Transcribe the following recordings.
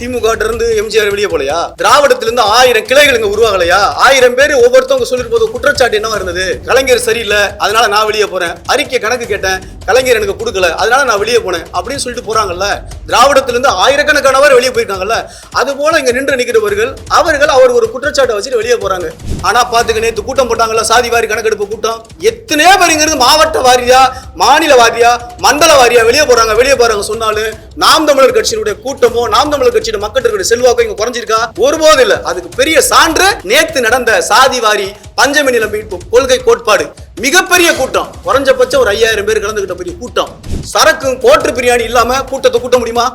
திமுக இருந்து எம்ஜிஆர் வெளியே போலையா திராவிடத்திலிருந்து ஆயிரம் கிளைகள் இங்க உருவாகலையா? ஆயிரம் பேர் ஒவ்வொருத்தவங்க சொல்லிட்டு போது குற்றச்சாட்டு என்னவா இருந்தது? கலைஞர் சரியில்லை அதனால நான் வெளியே போறேன். அறிக்கை கணக்கு கேட்டேன். கலைஞர் எனக்கு கொடுக்கல அதனால நான் வெளியே போனேன் அப்படின்னு சொல்லிட்டு போறாங்கல்ல திராவிடத்திலிருந்து ஆயிரக்கணக்கானவர் வெளியே போயிருக்காங்கல்ல அது போல இங்க நின்று நிக்கிறவர்கள் அவர்கள் அவர் ஒரு குற்றச்சாட்டை வச்சுட்டு வெளியே போறாங்க. ஆனா பாத்துக்க நேத்து கூட்டம் போட்டாங்கல்ல சாதி வாரி கணக்கெடுப்பு கூட்டம். எத்தனையோ பேர் இங்க இருந்து மாவட்ட வாரியா மாநில வாரியா மண்டல வாரியா வெளியே போறாங்க வெளியே போறாங்க சொன்னாலும் நாம் தமிழர் கட்சியினுடைய கூட்டமோ நாம் தமிழர் கட்சியோட மக்கள் செல்வாக்கோ இங்க குறைஞ்சிருக்கா? ஒருபோதும் இல்ல. அதுக்கு பெரிய சான்று நேத்து நடந்த சாதி வாரி பஞ்சமி நிலம் மீட்பு கொள்கை கோட்பாடு. மிகப்பெரிய கூட்டம். குறைஞ்சபட்சம் ஒரு ஐயாயிரம் பேர் கலந்துகிட்ட பெரிய கூட்டம். சரக்கும் கோட்டு பிரியாணி இல்லாம கூட்டத்தை கூட்ட முடியுமா?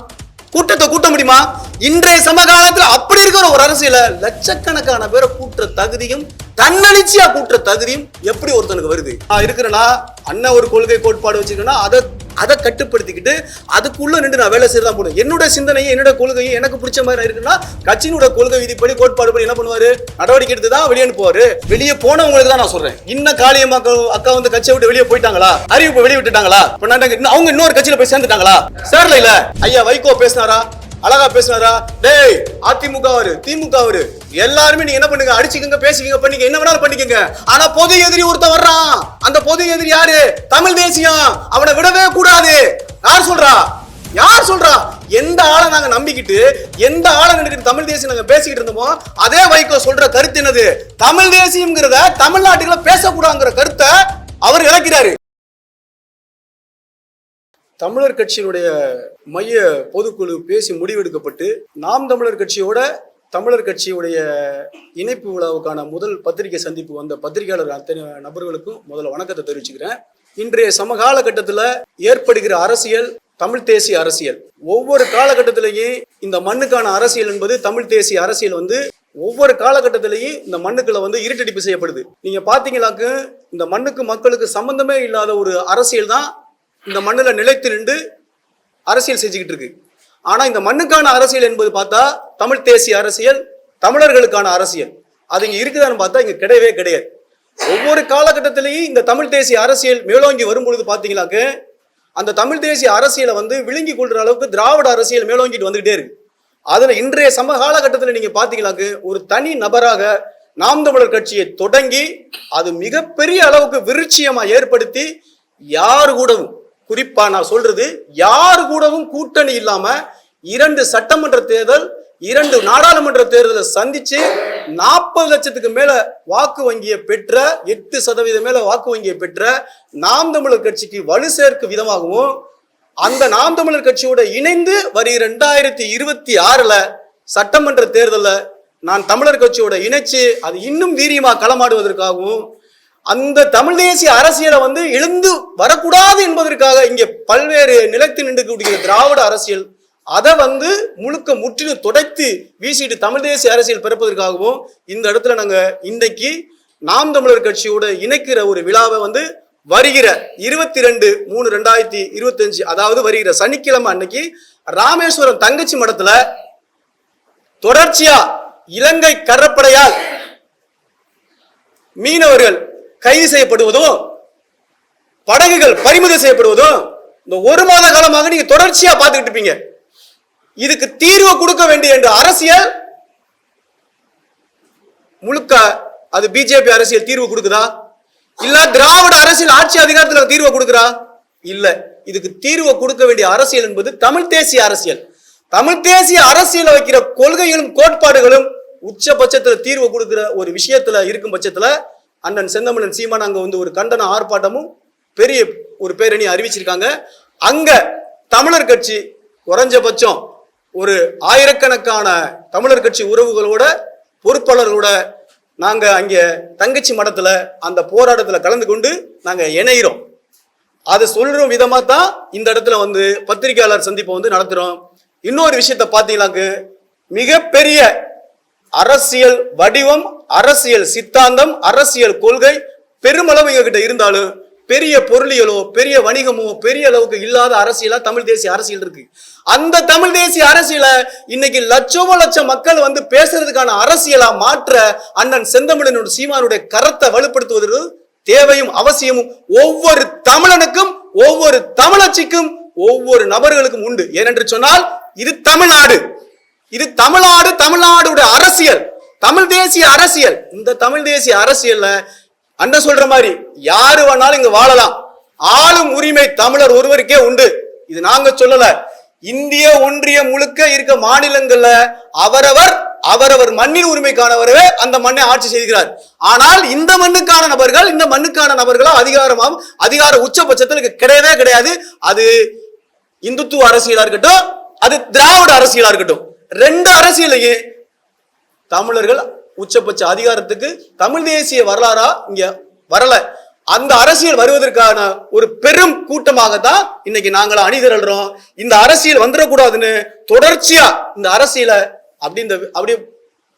கூட்டத்தை கூட்ட முடியுமா? இன்றைய சமகாலத்துல அப்படி இருக்கிற ஒரு அரசியல லட்சக்கணக்கான பேரை கூட்டுற தகுதியும் தன்னெழுச்சியா கூட்டுற தகுதியும் எப்படி ஒருத்தனுக்கு வருது? நான் இருக்கிறேன்னா அண்ணன் ஒரு கொள்கை கோட்பாடு வச்சிருக்கேன்னா அதை அதை கட்டுப்படுத்திக்கிட்டு அதுக்குள்ள நின்று நான் வேலை செய்யறதா போகணும் என்னோட சிந்தனையும் என்னோட கொள்கையும் எனக்கு பிடிச்ச மாதிரி இருக்குன்னா கட்சியினோட கொள்கை விதிப்படி கோட்பாடு படி என்ன பண்ணுவாரு? நடவடிக்கை எடுத்து தான் வெளியே அனுப்புவாரு. வெளியே போனவங்களுக்கு தான் நான் சொல்றேன். இன்னும் காளியம்மா அக்கா அக்கா வந்து கட்சியை விட்டு வெளியே போயிட்டாங்களா? அறிவிப்பு வெளியே விட்டுட்டாங்களா? இப்ப நான் இன்னும் அவங்க இன்னொரு கட்சியில போய் சேர்ந்துட்டாங்களா? சேரல இல்ல. ஐயா வைகோ பேசினாரா? அழகா பேசினாரா? டேய் அதிமுக அவரு திமுக அவரு. எல்லாருமே நீங்க என்ன பண்ணுங்க? அடிச்சுக்கங்க பேசிக்கங்க பண்ணிக்க. என்ன வேணாலும் பண்ணிக்கங்க. ஆனா பொது எதிரி ஒருத்தன் வர்றான். அந்த பொது எதிரி யாரு? தமிழ் தேசியம். அவனை விடவே கூடாது. யார் சொல்றா? யார் சொல்றா? எந்த ஆளை நாங்க நம்பிக்கிட்டு எந்த ஆளை நினைக்கிட்டு தமிழ் தேசியம் நாங்க பேசிக்கிட்டு இருந்தோமோ அதே வைகோ சொல்ற கருத்து என்னது? தமிழ் தேசியம்ங்கிறத தமிழ்நாட்டுக்குள்ள பேசக்கூடாதுங்கிற கருத்தை அவர் இழக்கிறாரு. தமிழர் கட்சியினுடைய மைய பொதுக்குழு பேசி முடிவெடுக்கப்பட்டு நாம் தமிழர் கட்சியோட தமிழர் கட்சியுடைய இணைப்பு விழாவுக்கான முதல் பத்திரிகை சந்திப்பு வந்த பத்திரிகையாளர் அத்தனை நபர்களுக்கும் முதல்ல வணக்கத்தை தெரிவிச்சுக்கிறேன். இன்றைய சமகால கட்டத்தில் ஏற்படுகிற அரசியல் தமிழ் தேசிய அரசியல். ஒவ்வொரு காலகட்டத்திலேயும் இந்த மண்ணுக்கான அரசியல் என்பது தமிழ் தேசிய அரசியல் வந்து ஒவ்வொரு காலகட்டத்திலையும் இந்த மண்ணுக்குள்ள வந்து இருட்டடிப்பு செய்யப்படுது. நீங்க பாத்தீங்களாக்கு இந்த மண்ணுக்கு மக்களுக்கு சம்பந்தமே இல்லாத ஒரு அரசியல் தான் இந்த மண்ணில் நிலைத்து நின்று அரசியல் செஞ்சுக்கிட்டு இருக்கு. ஆனால் இந்த மண்ணுக்கான அரசியல் என்பது பார்த்தா தமிழ் தேசிய அரசியல் தமிழர்களுக்கான அரசியல். அது இங்கே இருக்குதான்னு பார்த்தா இங்கே கிடையவே கிடையாது. ஒவ்வொரு காலகட்டத்திலையும் இந்த தமிழ் தேசிய அரசியல் மேலோங்கி வரும்பொழுது பார்த்தீங்களாக்க அந்த தமிழ் தேசிய அரசியலை வந்து விழுங்கி கொள்கிற அளவுக்கு திராவிட அரசியல் மேலோங்கிட்டு வந்துகிட்டே இருக்கு. அதில் இன்றைய சம காலகட்டத்தில் நீங்கள் பார்த்தீங்களாக்கு ஒரு தனி நபராக நாம் தமிழர் கட்சியை தொடங்கி அது மிகப்பெரிய அளவுக்கு விருட்சியமாக ஏற்படுத்தி யாரு கூடவும் குறிப்பா நான் சொல்றது யாரு கூடவும் கூட்டணி இல்லாம இரண்டு சட்டமன்ற தேர்தல் இரண்டு நாடாளுமன்ற தேர்தலை சந்திச்சு நாற்பது லட்சத்துக்கு மேல வாக்கு வங்கியை பெற்ற எட்டு சதவீதம் மேல வாக்கு வங்கியை பெற்ற நாம் தமிழர் கட்சிக்கு வலு சேர்க்கும் விதமாகவும் அந்த நாம் தமிழர் கட்சியோட இணைந்து வரி ரெண்டாயிரத்தி இருபத்தி ஆறுல சட்டமன்ற தேர்தலில் நான் தமிழர் கட்சியோட இணைச்சு அது இன்னும் வீரியமா களமாடுவதற்காகவும் அந்த தமிழ் தேசிய அரசியலை வந்து எழுந்து வரக்கூடாது என்பதற்காக இங்கே பல்வேறு நிலத்தில் நின்றுக்கூடிய திராவிட அரசியல் அதை வந்து முழுக்க முற்றிலும் துடைத்து வீசிட்டு தமிழ் தேசிய அரசியல் பிறப்பதற்காகவும் இந்த இடத்துல நாங்கள் இன்றைக்கு நாம் தமிழர் கட்சியோட இணைக்கிற ஒரு விழாவை வந்து வருகிற இருபத்தி ரெண்டு மூணு ரெண்டாயிரத்தி இருபத்தஞ்சு அதாவது வருகிற சனிக்கிழமை அன்னைக்கு ராமேஸ்வரம் தங்கச்சி மடத்துல தொடர்ச்சியா இலங்கை கடற்படையால் மீனவர்கள் கைது செய்யப்படுவதும் படகுகள் பறிமுதல் செய்யப்படுவதும் இந்த ஒரு மாத காலமாக நீங்க தொடர்ச்சியா பார்த்துக்கிட்டு இருப்பீங்க. இதுக்கு தீர்வு கொடுக்க வேண்டிய என்ற அரசியல் முழுக்க அது பிஜேபி அரசியல் தீர்வு கொடுக்குதா? இல்ல திராவிட அரசியல் ஆட்சி அதிகாரத்தில் தீர்வு கொடுக்குறா இல்ல. இதுக்கு தீர்வு கொடுக்க வேண்டிய அரசியல் என்பது தமிழ் தேசிய அரசியல். தமிழ் தேசிய அரசியல் வைக்கிற கொள்கைகளும் கோட்பாடுகளும் உச்சபட்சத்துல தீர்வு கொடுக்கிற ஒரு விஷயத்துல இருக்கும் பட்சத்துல அண்ணன் செந்தமிழன் சீமான் அங்க வந்து ஒரு கண்டன ஆர்ப்பாட்டமும் பெரிய ஒரு பேரணி அறிவிச்சிருக்காங்க. அங்க தமிழர் கட்சி குறைஞ்சபட்சம் ஒரு ஆயிரக்கணக்கான தமிழர் கட்சி உறவுகளோட பொறுப்பாளர்களோட நாங்க அங்கே தங்கச்சி மடத்துல அந்த போராட்டத்துல கலந்து கொண்டு நாங்க இணைகிறோம் அதை சொல்ற விதமா தான் இந்த இடத்துல வந்து பத்திரிகையாளர் சந்திப்பை வந்து நடத்துறோம். இன்னொரு விஷயத்த பார்த்தீங்கன்னாக்கு மிகப்பெரிய அரசியல் வடிவம் அரசியல் சித்தாந்தம் அரசியல் கொள்கை பெருமளவு எங்ககிட்ட இருந்தாலும் பெரிய பொருளியலோ பெரிய வணிகமோ பெரிய அளவுக்கு இல்லாத அரசியலா தமிழ் தேசிய அரசியல் இருக்கு. அந்த தமிழ் தேசிய அரசியல இன்னைக்கு லட்சமோ லட்சம் மக்கள் வந்து பேசுறதுக்கான அரசியலா மாற்ற அண்ணன் செந்தமிழனோட சீமானுடைய கரத்தை வலுப்படுத்துவதற்கு தேவையும் அவசியமும் ஒவ்வொரு தமிழனுக்கும் ஒவ்வொரு தமிழச்சிக்கும் ஒவ்வொரு நபர்களுக்கும் உண்டு. ஏனென்று சொன்னால் இது தமிழ்நாடு. இது தமிழ்நாடு தமிழ்நாடோட அரசியல். தமிழ் தேசிய அரசியல். இந்த தமிழ் தேசிய அரசியல்ல அண்ணன் சொல்ற மாதிரி யாரு வேணாலும் இங்க வாழலாம். ஆளும் உரிமை தமிழர் ஒருவருக்கே உண்டு. இது நாங்க சொல்லல. இந்திய ஒன்றியம் முழுக்க இருக்க மாநிலங்கள்ல அவரவர் அவரவர் மண்ணின் உரிமைக்கானவரவே அந்த மண்ணை ஆட்சி செய்கிறார். ஆனால் இந்த மண்ணுக்கான நபர்கள் இந்த மண்ணுக்கான நபர்களா அதிகாரமாகவும் அதிகார உச்சபட்சத்தில் கிடையவே கிடையாது. அது இந்துத்துவ அரசியலா இருக்கட்டும் அது திராவிட அரசியலா இருக்கட்டும். ரெண்டு அரசியலையும் தமிழர்கள் உச்சபட்ச அதிகாரத்துக்கு தமிழ் தேசிய வரலாறா இங்க வரல. அந்த அரசியல் வருவதற்கான ஒரு பெரும் கூட்டமாக தான் இன்னைக்கு நாங்கள் அணிதிரள்றோம். இந்த அரசியல் வந்துடக்கூடாதுன்னு தொடர்ச்சியா இந்த அரசியலை அப்படி இந்த அப்படி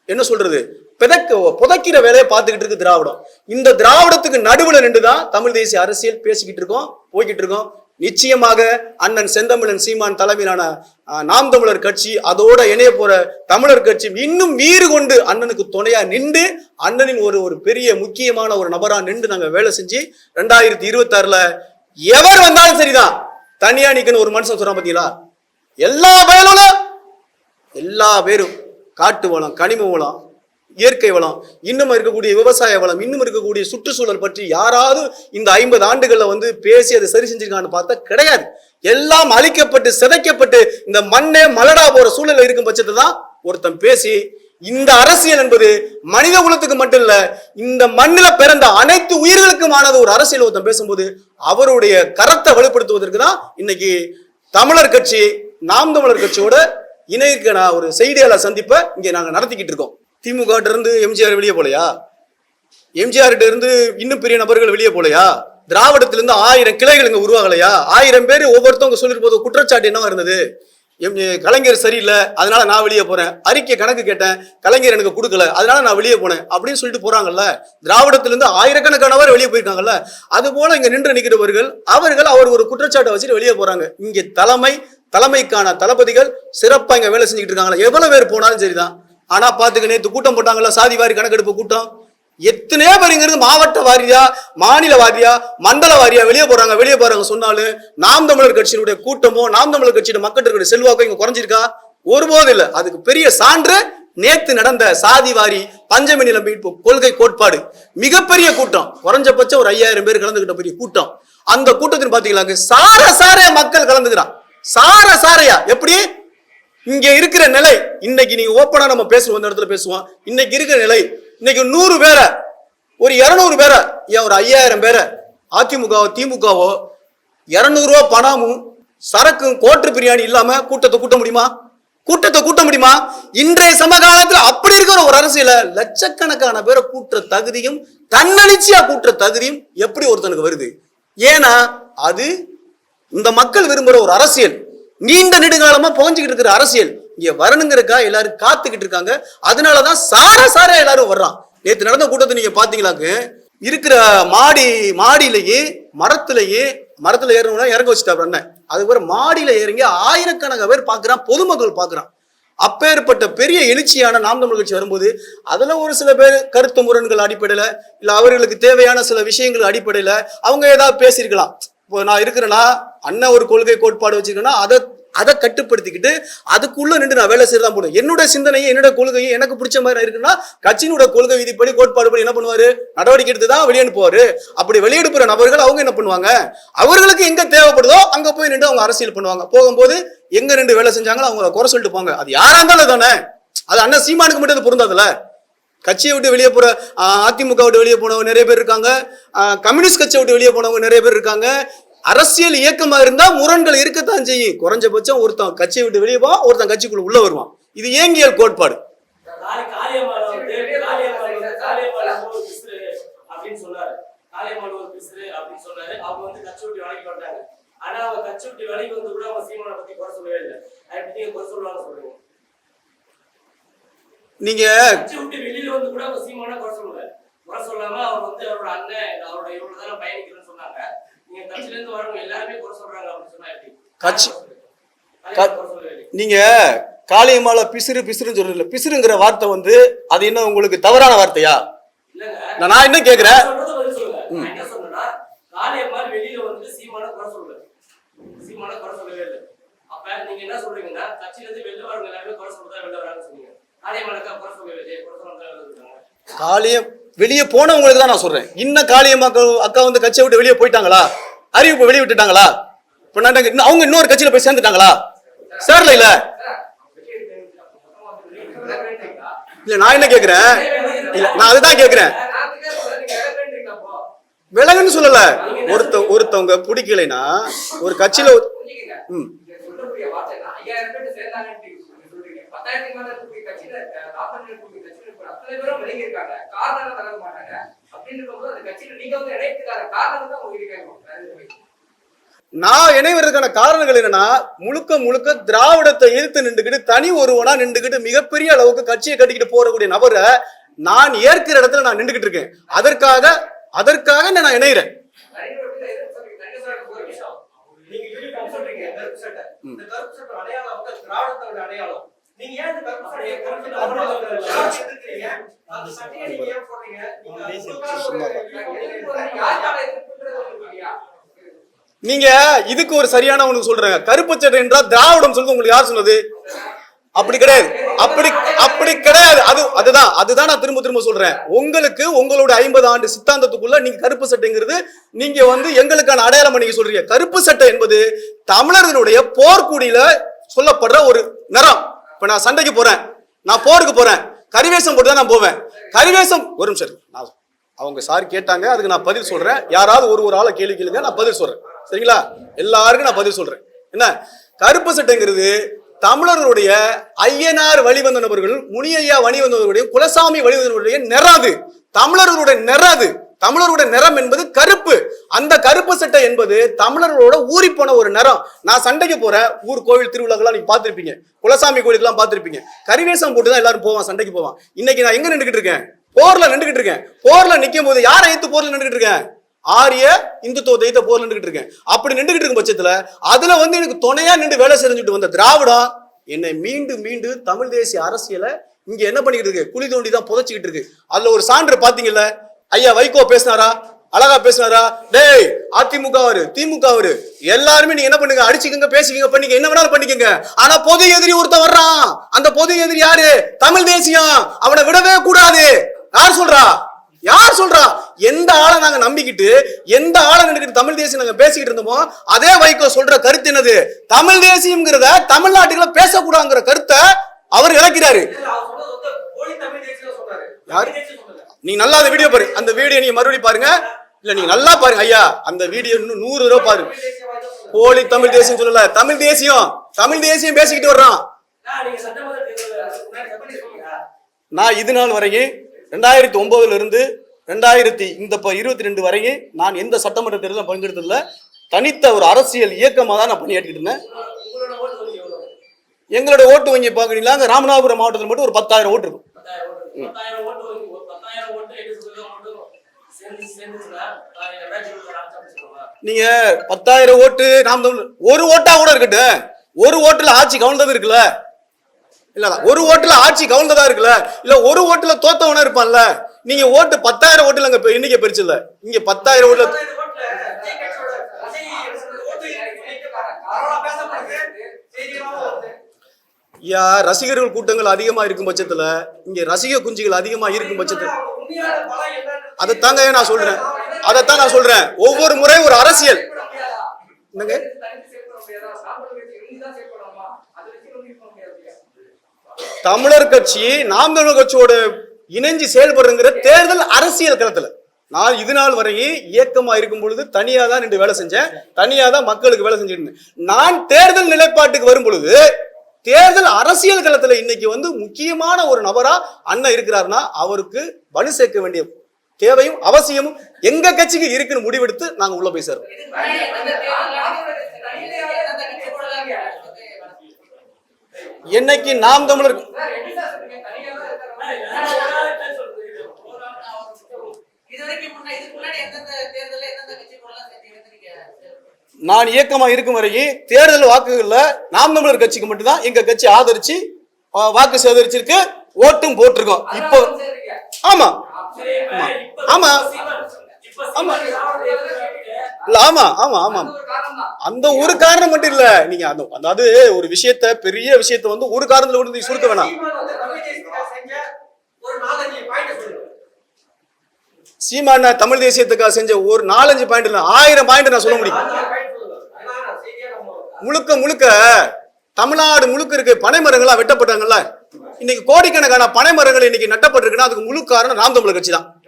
என்ன சொல்றது? பிதக்க புதைக்கிற வேலையை பார்த்துக்கிட்டு இருக்கு திராவிடம். இந்த திராவிடத்துக்கு நடுவில் நின்று தான் தமிழ் தேசிய அரசியல் பேசிக்கிட்டு இருக்கோம் போய்கிட்டு இருக்கோம். நிச்சயமாக அண்ணன் செந்தமிழன் சீமான் தலைமையிலான நாம் தமிழர் கட்சி அதோட இணைய போற தமிழர் கட்சி இன்னும் வீறு கொண்டு அண்ணனுக்கு துணையா நின்று அண்ணனின் ஒரு ஒரு பெரிய முக்கியமான ஒரு நபரா நின்று நாங்க வேலை செஞ்சு ரெண்டாயிரத்தி இருபத்தி ஆறுல எவர் வந்தாலும் சரிதான். தனியா நிக்கணும் ஒரு மனுஷன் சொல்றான் பாத்தீங்களா? எல்லா பயலும் எல்லா பேரும் காட்டு வளம் கனிம வளம் இயற்கை வளம் இன்னும் இருக்கக்கூடிய விவசாய வளம் இன்னும் இருக்கக்கூடிய சுற்றுச்சூழல் பற்றி யாராவது இந்த ஐம்பது ஆண்டுகளில் வந்து பேசி அதை சரி செஞ்சிருக்கான்னு பார்த்தா கிடையாது. எல்லாம் அழிக்கப்பட்டு சிதைக்கப்பட்டு இந்த மண்ணே மலடா போற சூழல்ல இருக்கும் பட்சத்தை தான் ஒருத்தன் பேசி இந்த அரசியல் என்பது மனித குலத்துக்கு மட்டும் இல்ல இந்த மண்ணில பிறந்த அனைத்து உயிர்களுக்குமானது ஒரு அரசியல் ஒருத்தன் பேசும்போது அவருடைய கரத்தை வலுப்படுத்துவதற்கு தான் இன்னைக்கு தமிழர் கட்சி நாம் தமிழர் கட்சியோட இணைக்கான ஒரு செய்தியாளர் சந்திப்பை இங்கே நாங்கள் நடத்திக்கிட்டு இருக்கோம். திமுக இருந்து எம்ஜிஆர் வெளியே போலையா? எம்ஜிஆர் இருந்து இன்னும் பெரிய நபர்கள் வெளியே போலையா? திராவிடத்திலிருந்து ஆயிரம் கிளைகள் இங்க உருவாகலையா? ஆயிரம் பேர் ஒவ்வொருத்தவங்க சொல்லிட்டு போது குற்றச்சாட்டு என்னவா இருந்தது? எம் கலைஞர் சரியில்லை அதனால நான் வெளியே போறேன். அறிக்கை கணக்கு கேட்டேன் கலைஞர் எனக்கு கொடுக்கல அதனால நான் வெளியே போனேன் அப்படின்னு சொல்லிட்டு போறாங்கல்ல? திராவிடத்திலிருந்து ஆயிரக்கணக்கானவர் வெளியே போயிருக்காங்கல்ல? அது போல இங்க நின்று நிற்கிறவர்கள் அவர்கள் அவர் ஒரு குற்றச்சாட்டை வச்சுட்டு வெளியே போறாங்க. இங்க தலைமை தலைமைக்கான தளபதிகள் சிறப்பாக இங்க வேலை செஞ்சுக்கிட்டு இருக்காங்களா? எவ்வளவு பேர் போனாலும் சரிதான். ஆனா பாத்துக்க நேத்து கூட்டம் போட்டாங்களா சாதி வாரி கணக்கெடுப்பு கூட்டம். எத்தனையோ பேருங்கிறது மாவட்ட வாரியா மாநில வாரியா மண்டல வாரியா வெளியே போறாங்க வெளியே போறாங்க சொன்னாலும் நாம் தமிழர் கட்சியினுடைய கூட்டமோ நாம் தமிழர் கட்சியோட மக்களுடைய செல்வாக்கோ இங்க குறைஞ்சிருக்கா? ஒருபோது இல்ல. அதுக்கு பெரிய சான்று நேத்து நடந்த சாதி வாரி பஞ்சமி நில மீட்பு கொள்கை கோட்பாடு. மிகப்பெரிய கூட்டம். குறைஞ்சபட்சம் ஒரு ஐயாயிரம் பேர் கலந்துகிட்ட பெரிய கூட்டம். அந்த கூட்டத்தில் பாத்தீங்களா சார சாரைய மக்கள் கலந்துக்கிறான். சார சாரையா எப்படி? இங்க இருக்கிற நிலை இன்னைக்கு நீங்க ஓப்பனா நம்ம பேசுவோம் இந்த இடத்துல பேசுவோம். இன்னைக்கு இருக்கிற நிலை இன்னைக்கு நூறு பேரை ஒரு இரநூறு பேரை ஏன் ஒரு ஐயாயிரம் பேரை அதிமுகவோ திமுகவோ இரநூறுவா பணமும் சரக்கும் கோட்டு பிரியாணி இல்லாம கூட்டத்தை கூட்ட முடியுமா? கூட்டத்தை கூட்ட முடியுமா? இன்றைய சமகாலத்தில் அப்படி இருக்கிற ஒரு அரசியல லட்சக்கணக்கான பேரை கூட்டுற தகுதியும் தன்னெழுச்சியா கூட்டுற தகுதியும் எப்படி ஒருத்தனுக்கு வருது? ஏன்னா அது இந்த மக்கள் விரும்புகிற ஒரு அரசியல். நீண்ட நெடுங்காலமா புகஞ்சுக்கிட்டு இருக்கிற அரசியல். இங்க வரணுங்கிறக்கா எல்லாரும் காத்துக்கிட்டு இருக்காங்க. அதனாலதான் சார சார எல்லாரும் வர்றான் நேற்று நடந்த கூட்டத்தை நீங்க பாத்தீங்களாக்கு? இருக்கிற மாடி மாடியிலேயே மரத்திலேயே மரத்துல ஏறணும்னா இறங்க வச்சுட்டாரு அண்ணன். அதுக்கப்புறம் மாடியில இறங்கி ஆயிரக்கணக்கான பேர் பாக்குறான் பொதுமக்கள் பாக்குறான். அப்பேற்பட்ட பெரிய எழுச்சியான நாம் தமிழ் கட்சி வரும்போது அதுல ஒரு சில பேர் கருத்து முரண்கள் அடிப்படையில இல்ல அவர்களுக்கு தேவையான சில விஷயங்கள் அடிப்படையில அவங்க ஏதாவது பேசியிருக்கலாம். இப்போ நான் இருக்கிறேன்னா அண்ணன் ஒரு கொள்கை கோட்பாடு வச்சுருக்கோன்னா அதை அதை கட்டுப்படுத்திக்கிட்டு அதுக்குள்ளே நின்று நான் வேலை செய்யறதா போகணும் என்னோட சிந்தனையும் என்னோட கொள்கையும் எனக்கு பிடிச்ச மாதிரி இருக்குன்னா கட்சியினோட கொள்கை விதிப்படி கோட்பாடு படி என்ன பண்ணுவார்? நடவடிக்கை எடுத்து தான் வெளியனுப்புவார் அப்படி வெளியெடுப்புற நபர்கள் அவங்க என்ன பண்ணுவாங்க? அவர்களுக்கு எங்கே தேவைப்படுதோ அங்கே போய் நின்று அவங்க அரசியல் பண்ணுவாங்க. போகும்போது எங்கே ரெண்டு வேலை செஞ்சாங்களோ அவங்கள குறை சொல்லிட்டு போங்க. அது யாராக இருந்தாலும் தானே அது அண்ணன் சீமானுக்கு மட்டும் அது பொருந்தாதுல கட்சியை விட்டு வெளியே போற அதிமுக விட்டு வெளியே போனவங்க நிறைய பேர் இருக்காங்க. கம்யூனிஸ்ட் கட்சியை விட்டு வெளியே போனவங்க நிறைய பேர் இருக்காங்க. அரசியல் இயக்கமா இருந்தா முரண்கள் இருக்கத்தான் செய்யும். குறைஞ்சபட்சம் ஒருத்தன் கட்சியை விட்டு வெளியே போவான் ஒருத்தன் கட்சிக்குள்ள உள்ள வருவான். இது ஏங்கியல் கோட்பாடு. நீங்க வெளியில வந்து கூட அவங்க சீமான குறை சொல்லல. குறை சொல்லாம அவர் வந்து அவரோட அண்ணன் அவரோட இவ்வளவு தானே பயணிக்கிறேன்னு சொன்னாங்க. சொல்றாங்க கட்சி-. நீங்க காளியம்மால பிசிறு பிசிறுன்னு சொல்றதுல பிசிறுங்கிற வார்த்தை வந்து அது என்ன உங்களுக்கு தவறான வார்த்தையா? நான் என்ன கேக்குறேன் சொல்றாங்க காளியம் வெளியே போனவங்களுக்கு தான் நான் சொல்றேன். இன்னும் காளியம் அக்கா அக்கா வந்து கட்சியை விட்டு வெளியே போயிட்டாங்களா? அறிவிப்பு வெளியே விட்டுட்டாங்களா? இப்ப நான் இன்னும் அவங்க இன்னொரு கட்சியில போய் சேர்ந்துட்டாங்களா? சேரல இல்ல? இல்ல நான் என்ன கேக்குறேன்? இல்ல நான் அதுதான் கேக்குறேன். விலகுன்னு சொல்லல. ஒருத்த ஒருத்தவங்க பிடிக்கலைன்னா ஒரு கட்சியில ஒரு- ம் நான் இணைவதற்கான காரணங்கள் என்னன்னா முழுக்க முழுக்க திராவிடத்தை எதிர்த்து நின்றுக்கிட்டு தனி ஒருவனா நின்றுக்கிட்டு மிகப்பெரிய அளவுக்கு கட்சியை கட்டிக்கிட்டு போறக்கூடிய நபரை நான் ஏற்கிற இடத்துல நான் நின்றுகிட்டு இருக்கேன். அதற்காக அதற்காக நான் இணைகிறேன்? நீங்க சொல்றீங்க கருப்பு சட்டை. இந்த கருப்பு சட்டை அடையாளம் வந்து திராவிடத்தோட அடையாளம். நீங்க ஏன் இந்த கருப்பு சட்டையை கருப்பு சட்டை அவ்வளவு எதிர்க்கிறீங்க அந்த சட்டையை நீங்க ஏன் போடுறீங்க? நீங்க நீங்க இதுக்கு ஒரு சரியான ஒண்ணு சொல்றேன் கருப்பு சட்டை என்றால் திராவிடம் சொல்றது உங்களுக்கு யார் சொன்னது? அப்படி கிடையாது. அப்படி அப்படி கிடையாது. அது அதுதான் அதுதான் நான் திரும்ப திரும்ப சொல்றேன். உங்களுக்கு உங்களோட ஐம்பது ஆண்டு சித்தாந்தத்துக்குள்ள நீங்க கருப்பு சட்டைங்கிறது நீங்க வந்து எங்களுக்கான அடையாளம் நீங்க சொல்றீங்க. கருப்பு சட்டை என்பது தமிழர்களுடைய போர்க்குடியில சொல்லப்படுற ஒரு நிறம். இப்போ நான் சண்டைக்கு போகிறேன் நான் போருக்கு போகிறேன் கரிவேஷம் போட்டு தான் நான் போவேன். கரிவேஷம் ஒரு நிமிஷம் நான் அவங்க சார் கேட்டாங்க அதுக்கு நான் பதில் சொல்கிறேன் யாராவது ஒரு ஒரு ஆளை கேள்வி கேளுங்க நான் பதில் சொல்கிறேன் சரிங்களா? எல்லாருக்கும் நான் பதில் சொல்கிறேன் என்ன? கருப்பு சட்டைங்கிறது தமிழர்களுடைய ஐயனார் வழிவந்த நபர்கள் முனியையா வழிவந்தவர்களுடைய குலசாமி வழிவந்தவர்களுடைய நிறாது. தமிழர்களுடைய நிறாது. தமிழருடைய நிறம் என்பது கருப்பு. அந்த கருப்பு சட்டை என்பது தமிழர்களோட ஊறி போன ஒரு நிறம். நான் சண்டைக்கு போறேன். ஊர் கோவில் திருவிழாக்கெல்லாம் நீங்க பார்த்துருப்பீங்க. குலசாமி கோயிலுக்கெல்லாம் பார்த்துருப்பீங்க. கரிவேசம் போட்டு தான் எல்லாரும் போவான் சண்டைக்கு போவான். இன்னைக்கு நான் எங்க நின்றுகிட்டு இருக்கேன்? போர்ல நின்றுகிட்டு இருக்கேன். போர்ல நிற்கும் போது யாரை எதிர்த்து போர்ல நின்றுகிட்டு இருக்கேன்? ஆரிய இந்துத்துவ தெய்வ போர்ல நின்றுகிட்டு இருக்கேன். அப்படி நின்றுகிட்டு இருக்கும் பட்சத்துல அதுல வந்து எனக்கு துணையா நின்று வேலை செஞ்சுட்டு வந்த திராவிடம் என்னை மீண்டும் மீண்டும் தமிழ் தேசிய அரசியலை இங்க என்ன பண்ணிக்கிட்டு இருக்கு? குழி தோண்டி தான் புதைச்சிக்கிட்டு இருக்கு. அதுல ஒரு சான்று பாத்தீங்கல்ல ஐயா வைகோ பேசினாரா? அழகா பேசினாரா? டேய் அதிமுக அவரு திமுக அவரு எல்லாருமே நீங்க என்ன பண்ணுங்க? அடிச்சுக்கங்க பேசிக்கங்க பண்ணிக்க என்ன வேணாலும் பண்ணிக்கங்க. ஆனா பொது எதிரி ஒருத்தன் வர்றான். அந்த பொது எதிரி யாரு? தமிழ் தேசியம் அவனை விடவே கூடாது. யார் சொல்றா? யார் சொல்றா? எந்த ஆளை நாங்க நம்பிக்கிட்டு எந்த ஆளை நினைக்கிட்டு தமிழ் தேசியம் நாங்க பேசிக்கிட்டு இருந்தோமோ அதே வைகோ சொல்ற கருத்து என்னது? தமிழ் தேசியம்ங்கிறத தமிழ்நாட்டுக்குள்ள பேசக்கூடாதுங்கிற கருத்தை அவர் இழக்கிறாரு. யாரு? தமிழ் நீங்க நல்லா அந்த வீடியோ பாருங்க அந்த வீடியோ நீங்க மறுபடியும் பாருங்க. இல்ல நீங்க நல்லா பாருங்க ஐயா. அந்த வீடியோ இன்னும் நூறு தடவை பாருங்க போலி தமிழ் தேசியம் சொல்லல. தமிழ் தேசியம். தமிழ் தேசியம் பேசிக்கிட்டு வர்றான். நான் இது நாள் வரையும் ரெண்டாயிரத்தி ஒன்பதுல இருந்து ரெண்டாயிரத்தி இந்த இருபத்தி ரெண்டு வரையும் நான் எந்த சட்டமன்ற தேர்தலும் பங்கெடுத்ததில்ல. தனித்த ஒரு அரசியல் இயக்கமாக தான் நான் பணியாற்றிட்டு இருந்தேன். எங்களோட ஓட்டு வங்கி பார்க்குறீங்களா? அங்கே ராமநாதபுரம் மாவட்டத்தில் மட்டும் ஒரு பத்தாயிரம் ஓட்டு இருக்கும். நீங்க பத்தாயிரம் ஓட்டு நாம் ஒரு ஓட்டா கூட இருக்கட்டும் ஒரு ஓட்டுல ஆட்சி கவர்ந்தது இருக்குல்ல. இல்ல ஒரு ஓட்டுல ஆட்சி கவர்ந்ததா இருக்குல்ல. இல்ல ஒரு ஓட்டுல தோத்தவனா இருப்பான்ல. நீங்க ஓட்டு பத்தாயிரம் ஓட்டுல அங்க எண்ணிக்கை பெருச்சு இல்ல இங்க பத்தாயிரம் ஓட்டுல இந்த ஓட்டுல விஜய் கட்சியோட விஜய் ஓட்டு எண்ணிக்கை பரவலா பேசப்படுது செய்திகளாக வருது யா ரசிகர்கள் கூட்டங்கள் அதிகமா இருக்கும் பட்சத்துல இங்க ரசிக குஞ்சுகள் அதிகமா இருக்கும் பட்சத்துல. உண்மையான தாங்க அதைத்தாங்க நான் சொல்றேன்? அதைத்தான் நான் சொல்றேன். ஒவ்வொரு முறை ஒரு அரசியல். என்னங்க? தமிழர் கட்சி நாம் தமிழர் கட்சியோட இணைஞ்சு செயல்படுறங்கிற தேர்தல் அரசியல் களத்துல. நான் இது நாள் வரையும் இயக்கமா இருக்கும் பொழுது தனியா தான் நின்று வேலை செஞ்சேன். தனியா தான் மக்களுக்கு வேலை செஞ்சுட்டு நான் தேர்தல் நிலைப்பாட்டுக்கு வரும் பொழுது தேர்தல் அரசியல் களத்துல இன்னைக்கு வந்து முக்கியமான ஒரு நபரா அண்ணன் இருக்கிறாருன்னா அவருக்கு வலு சேர்க்க வேண்டிய தேவையும் அவசியமும் எங்க கட்சிக்கு இருக்குன்னு முடிவெடுத்து நாங்க உள்ள போய் சேரும் என்னைக்கு நாம் தமிழர் நான் இயக்கமாக இருக்கும் வரைக்கும் தேர்தல் வாக்குகளில் நாம் தமிழர் கட்சிக்கு மட்டும்தான் எங்கள் கட்சி ஆதரிச்சு வாக்கு சேதரிச்சிருக்கு ஓட்டும் போட்டிருக்கோம். இப்போ ஆமா. ஆமா. ஆமா. இல்ல ஆமா ஆமா ஆமா. அந்த ஒரு காரணம் மட்டும் இல்ல. நீங்க அந்த அதாவது ஒரு விஷயத்த பெரிய விஷயத்த வந்து ஒரு காரணத்துல கொண்டு சுருக்க வேணாம். சீமான தமிழ் தேசியத்துக்காக செஞ்ச ஒரு நாலஞ்சு பாயிண்ட் இல்லை ஆயிரம் பாயிண்ட் நான் சொல்ல முடியும். முழுக்க முழுக்க தமிழ்நாடு முழுக்க இருக்கு. பனை மரங்களா வெட்டப்பட்டாங்கல்ல. இன்னைக்கு கோடிக்கணக்கான பனை மரங்கள் இன்னைக்கு நட்டப்பட்டிருக்குன்னா அதுக்கு முழு காரணம் நாம் தமிழர் கட்சி தான்.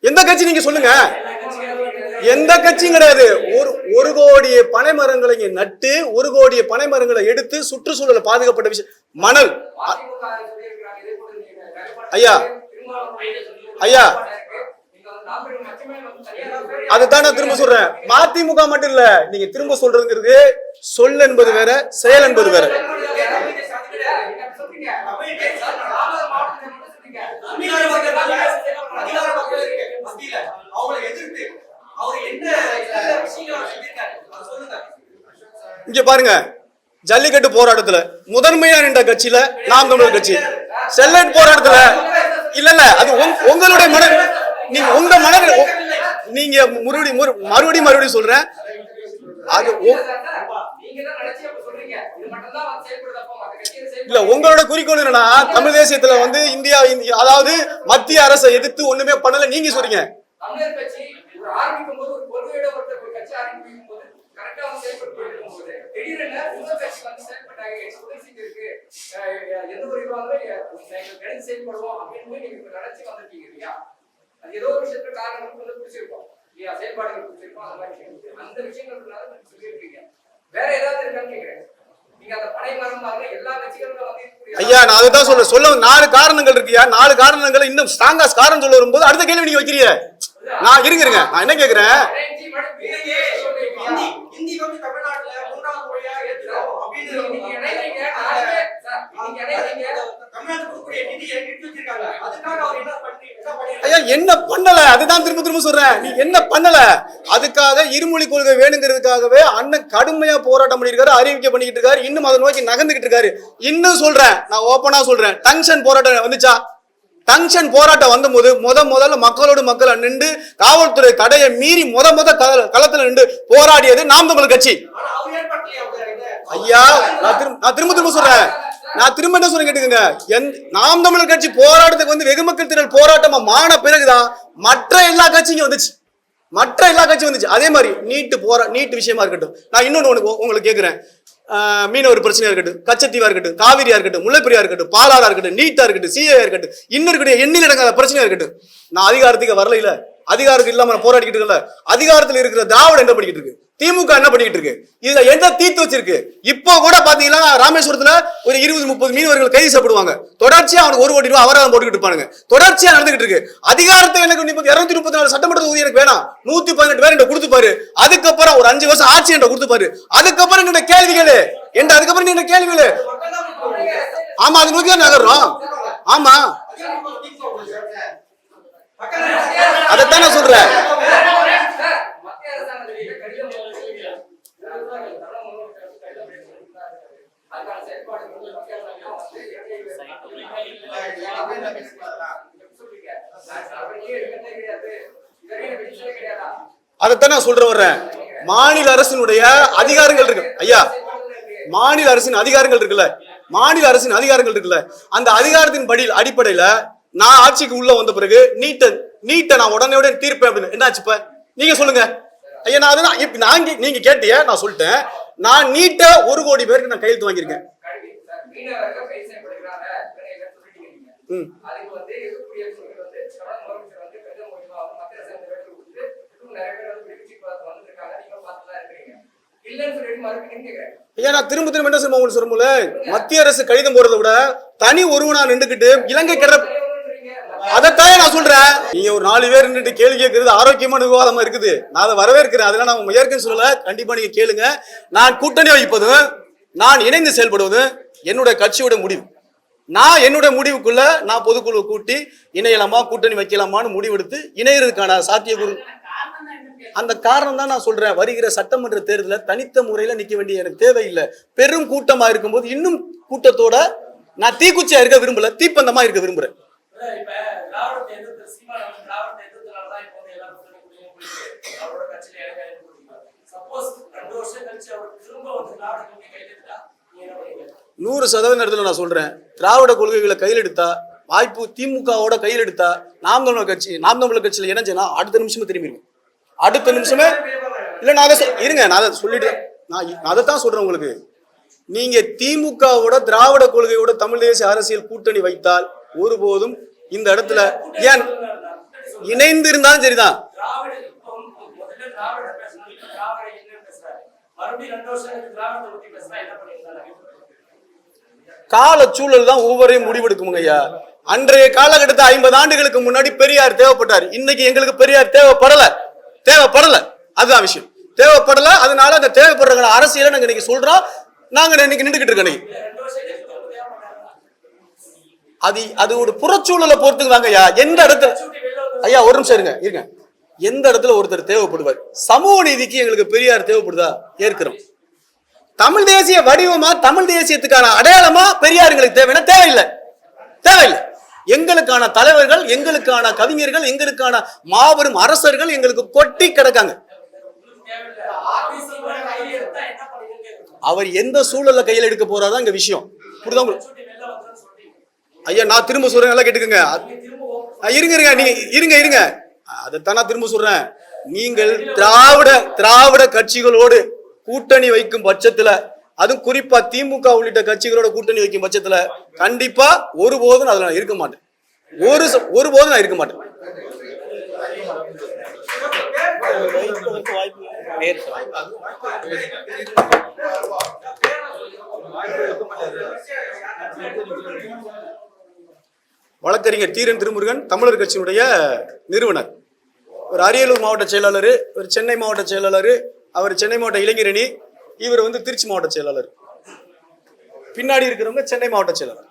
எந்த கட்சி நீங்க சொல்லுங்க? எந்த கட்சியும் கிடையாது. ஒரு ஒரு கோடிய பனை மரங்களை இங்க நட்டு ஒரு கோடிய பனை மரங்களை எடுத்து சுற்றுச்சூழலை பாதுகாப்பட்ட விஷயம். மணல். அ- ஐயா. ஐயா. அதுதான் நான் திரும்ப சொல்றேன். மதிமுக மட்டும் இல்ல நீங்க திரும்ப சொல்றதுங்கிறது சொல் என்பது வேற செயல் என்பது வேற. இங்க பாருங்க ஜல்லிக்கட்டு போராட்டத்துல முதன்மையா நின்ற கட்சியில நாம் தமிழர் கட்சி. செல்லட் போராட்டத்துல இல்ல இல்ல அது உங்களுடைய மன நீங்க உங்க மன நீங்க மறுபடியும் மறுபடியும் மறுபடியும் சொல்றேன். அது இல்ல உங்களோட குறிக்கோள் என்னன்னா தமிழ் தேசியத்துல வந்து இந்தியா இந்தியா- அதாவது மத்திய அரசை எதிர்த்து ஒண்ணுமே பண்ணல. நீங்க சொல்றீங்க. எந்த ஒரு செயல்படுவோம் அப்படின்னு நீங்க நினைச்சு வந்திருக்கீங்க இல்லையா? அது ஏதோ ஒரு விஷயத்துல காரணம் வந்து பிடிச்சிருக்கோம் இல்லையா? செயல்பாடுகள் பிடிச்சிருக்கோம் அந்த மாதிரி விஷயங்கள். அந்த விஷயங்கள்னால நீங்க சொல்லியிருக்கீங்க. வேற ஏதாவது இருக்கான்னு கேக்குறேன். நீங்க அந்த பனை மரம் மாதிரி எல்லா கட்சிகளும் வந்து இருக்கக்கூடிய- ஐயா நான் அதுதான் சொல்றேன். சொல்ல நாலு காரணங்கள் இருக்குயா நாலு காரணங்கள் இன்னும் ஸ்ட்ராங்கா காரணம் சொல்ல வரும்போது அடுத்த கேள்வி நீங்க வைக்கிறீங்க. நான் இருங்க இருங்க நான் என்ன கேக்குறேன்? தமிழ்நாட்டுல மூன்றாவது மொழியா ஏத்துறோம் அப்படின்னு நீங்க இணையறீங்க நாளைக்கு சார் நீங்க இணையறீங்க ஐயா என்ன பண்ணல? அதுதான் திரும்ப திரும்ப சொல்றேன். நீ என்ன பண்ணல? அதுக்காக இருமொழி கொள்கை வேணுங்கிறதுக்காகவே அண்ணன் கடுமையா போராட்டம் பண்ணிருக்காரு அறிவிக்கை பண்ணிக்கிட்டு இருக்காரு இன்னும் அதை நோக்கி நகர்ந்துகிட்டு இருக்காரு. இன்னும் சொல்றேன் நான் ஓப்பனா சொல்றேன். டங்ஷன் போராட்டம் வந்துச்சா? டங்ஷன் போராட்டம் வந்தபோது முத முதல்ல மக்களோடு மக்கள் நின்று காவல்துறை தடையை மீறி முத முத கள- களத்துல நின்று போராடியது நாம் தமிழர் கட்சி? ஐயா நான் திரும்ப திரும்ப சொல்றேன். நான் திரும்ப என்ன சொல்ல கேட்டுக்கங்க. எந்த நாம் தமிழர் கட்சி போராட்டத்துக்கு வந்து வெகுமக்கள் திரள் போராட்டமா மான பிறகுதான் மற்ற எல்லா கட்சியும் வந்துச்சு. மற்ற எல்லா கட்சியும் வந்துச்சு. அதே மாதிரி நீட்டு போரா நீட்டு விஷயமா இருக்கட்டும். நான் இன்னொன்னு உனக்கு உங்களுக்கு கேட்கிறேன் மீனவர் பிரச்சனையா இருக்கட்டும் கச்சத்தீவா இருக்கட்டும் காவிரியா இருக்கட்டும் முல்லைப்பெரியா இருக்கட்டும் பாலாரா இருக்கட்டும் நீட்டா இருக்கட்டும் சிஏ இருக்கட்டும் இன்னும் இருக்கக்கூடிய எண்ணில் இடங்காத பிரச்சனையா இருக்கட்டும். நான் அதிகாரத்துக்கு வரல இல்ல அதிகாரத்துக்கு இல்லாம போராடிக்கிட்டு இருக்கல அதிகாரத்தில் இருக்கிற திராவிடம் என்ன பண்ணிக்கிட்டு இருக்கு? திமுக என்ன பண்ணிக்கிட்டு இருக்கு? இதுல எந்த தீர்த்து வச்சிருக்கு? இப்போ கூட பாத்தீங்கன்னா ராமேஸ்வரத்துல ஒரு இருபது முப்பது மீனவர்கள் கைது செய்யப்படுவாங்க. தொடர்ச்சியா அவனுக்கு ஒரு கோடி ரூபாய் அபராதம் போட்டுக்கிட்டு இருப்பானுங்க. தொடர்ச்சியா நடந்துகிட்டு இருக்கு. அதிகாரத்தை எனக்கு நீ இருநூத்தி முப்பத்தி நாலு சட்டமன்ற தொகுதி எனக்கு வேணாம். நூத்தி பதினெட்டு பேர் என்கிட்ட கொடுத்துப்பாரு. அதுக்கப்புறம் ஒரு அஞ்சு வருஷம் ஆட்சி என்கிட்ட கொடுத்துப்பாரு. அதுக்கப்புறம் என்ன கேள்வி கேளு. என்கிட்ட அதுக்கப்புறம் நீ என்ன கேள்வி கேளு? ஆமா அது நோக்கி தான் நகர்றோம். ஆமா. அதைத்தான் நான் சொல்றேன் சார், மத்திய அரசாங்கத்திலேயே கடிதம் எழுதியிருக்கிறார். தமிழக முதலமைச்சருக்கு கடிதம் எழுதியிருக்கிறார். அதுக்கான செயல்பாடுகள் வந்து மத்திய அரசாங்கம் வந்து சொல்றீங்க. நான் அவருக்கே எடுக்கிறதே கிடையாது. இதுவரையும் எனக்கு விஷயமே கிடையாதா? அதைத்தான் நான் சொல்ற வர்றேன். மாநில அரசினுடைய அதிகாரங்கள் இருக்கு. ஐயா மாநில அரசின் அதிகாரங்கள் இருக்குல்ல? மாநில அரசின் அதிகாரங்கள் இருக்குல்ல? அந்த அதிகாரத்தின் படி அடிப்படையில நான் ஆட்சிக்கு உள்ள வந்த பிறகு நீட்ட நீட்டை நான் உடனே உடனே தீர்ப்பேன் அப்படின்னு. என்னாச்சு இப்ப? நீங்க சொல்லுங்க. ஐயா நான் அதுதான் இப்ப நான் நீங்க கேட்டிய நான் சொல்லிட்டேன். நான் நீட்ட ஒரு கோடி பேருக்கு நான் கையெழுத்து வாங்கியிருக்கேன். மீனவர்கள். ம். அதுக்கு வந்து எதிர்க்கக்கூடிய விஷயங்கள் வந்து தமிழக முதலமைச்சர் வந்து கடிதம் மூலியமா வந்து மத்திய அரசாங்கத்தை வேண்டுகோள் கொடுத்து இன்னும் நிறைய பேர் வந்து விடுவிச்சு பார்த்து வந்திருக்காங்க. நீங்க பார்த்துதான் இருக்கிறீங்க. இல்லைன்னு சொல்லிட்டு மறுபடியும் கேட்கிறேன் ஐயா நான் திரும்ப திரும்ப என்ன சொல்லுமா உங்களுக்கு மத்திய அரசு கடிதம் போடுறதை விட தனி ஒருவனா நின்றுக்கிட்டு இலங்கை கடற அதைத்தான் நான் சொல்றேன் நீங்க ஒரு நாலு பேர் நின்றுட்டு கேள்வி கேட்கறது ஆரோக்கியமான விவாதமா இருக்குது நான் அதை வரவேற்கிறேன் அதெல்லாம் நான் ஏற்கனவே சொல்லல கண்டிப்பா நீங்க கேளுங்க நான் கூட்டணி வைப்பதும் நான் இணைந்து செயல்படுவதும் என்னுடைய கட்சியோட முடிவு. நான் என்னுடைய முடிவுக்குள்ள நான் பொதுக்குழு கூட்டி இணையலாமா கூட்டணி வைக்கலாமான்னு முடிவெடுத்து இணையறதுக்கான சாத்தியக்கூறு. அந்த காரணம் தான் நான் சொல்றேன். வருகிற சட்டமன்ற தேர்தலில் தனித்த முறையில் நிற்க வேண்டிய எனக்கு தேவையில்லை. பெரும் கூட்டமா இருக்கும்போது இன்னும் கூட்டத்தோட நான் தீக்குச்சியா இருக்க விரும்பல தீப்பந்தமா இருக்க விரும்புறேன். சப்போஸ் ரெண்டு வருஷம் கழிச்சு அவர் திரும்ப வந்து கையில் நூறு சதவீத இடத்துல நான் சொல்கிறேன் திராவிட கொள்கைகளை கையில் எடுத்தா வாய்ப்பு திமுகவோட கையில் எடுத்தா நாம் தமிழர் கட்சி நாம் தமிழர் கட்சியில் இணைஞ்சேன்னா அடுத்த நிமிஷமே திரும்பிடுவேன் அடுத்த நிமிஷமே இல்லை நான் அதை இருங்க நான் அதை சொல்லிட்டு நான் அதை தான் சொல்கிறேன் உங்களுக்கு. நீங்கள் திமுகவோட திராவிட கொள்கையோட தமிழ் தேசிய அரசியல் கூட்டணி வைத்தால் ஒருபோதும் இந்த இடத்துல ஏன் இணைந்து இருந்தாலும் சரிதான். மறுபடியும் ரெண்டு வருஷம் திராவிடத்தை பத்தி என்ன பண்ணிருந்தாங்க கால சூழல் தான் ஒவ்வொரையும் முடிவெடுக்குமுங்க ஐயா. அன்றைய காலகட்டத்தை ஐம்பது ஆண்டுகளுக்கு முன்னாடி பெரியார் தேவைப்பட்டார். இன்னைக்கு எங்களுக்கு பெரியார் தேவைப்படல. தேவைப்படல. அதுதான் விஷயம். தேவைப்படல அதனால அந்த தேவைப்படுற அரசியல நாங்க இன்னைக்கு சொல்றோம். நாங்க இன்னைக்கு நின்றுகிட்டு இருக்கோம் அது அது ஒரு புறச்சூழலை பொறுத்துக்குதாங்க ஐயா. எந்த இடத்துல ஐயா ஒரு நிமிஷம் இருங்க இருங்க. எந்த இடத்துல ஒருத்தர் தேவைப்படுவார்? சமூக நீதிக்கு எங்களுக்கு பெரியார் தேவைப்படுதா? ஏற்கிறோம். தமிழ் தேசிய வடிவமா தமிழ் தேசியத்துக்கான அடையாளமா பெரியாருங்களுக்கு தேவைன்னா தேவையில்லை. தேவையில்லை. எங்களுக்கான தலைவர்கள் எங்களுக்கான கவிஞர்கள் எங்களுக்கான மாபெரும் அரசர்கள் எங்களுக்கு கொட்டி கிடக்காங்க. அவர் எந்த சூழல்ல கையில் எடுக்க போறாதான் இங்க விஷயம். புரியுதா உங்களுக்கு? ஐயா நான் திரும்ப சொல்றேன் நல்லா கேட்டுக்கோங்க. ஆ, இருங்க இருங்க நீங்க இருங்க இருங்க. அதைத்தான் நான் திரும்ப சொல்றேன். நீங்கள் திராவிட திராவிட கட்சிகளோடு கூட்டணி வைக்கும் பட்சத்துல அதுவும் குறிப்பா திமுக உள்ளிட்ட கட்சிகளோட கூட்டணி வைக்கும் பட்சத்துல கண்டிப்பா ஒருபோதும் அதுல நான் இருக்க மாட்டேன். ஒரு ச- ஒருபோதும் நான் இருக்க மாட்டேன். வழக்கறிஞர் தீரன் திருமுருகன் தமிழர் கட்சியினுடைய நிறுவனர். ஒரு அரியலூர் மாவட்ட செயலாளர் ஒரு சென்னை மாவட்ட செயலாளர் அவர் சென்னை மாவட்ட இளைஞரணி இவர் வந்து திருச்சி மாவட்ட செயலாளர். பின்னாடி இருக்கிறவங்க சென்னை மாவட்ட செயலாளர்.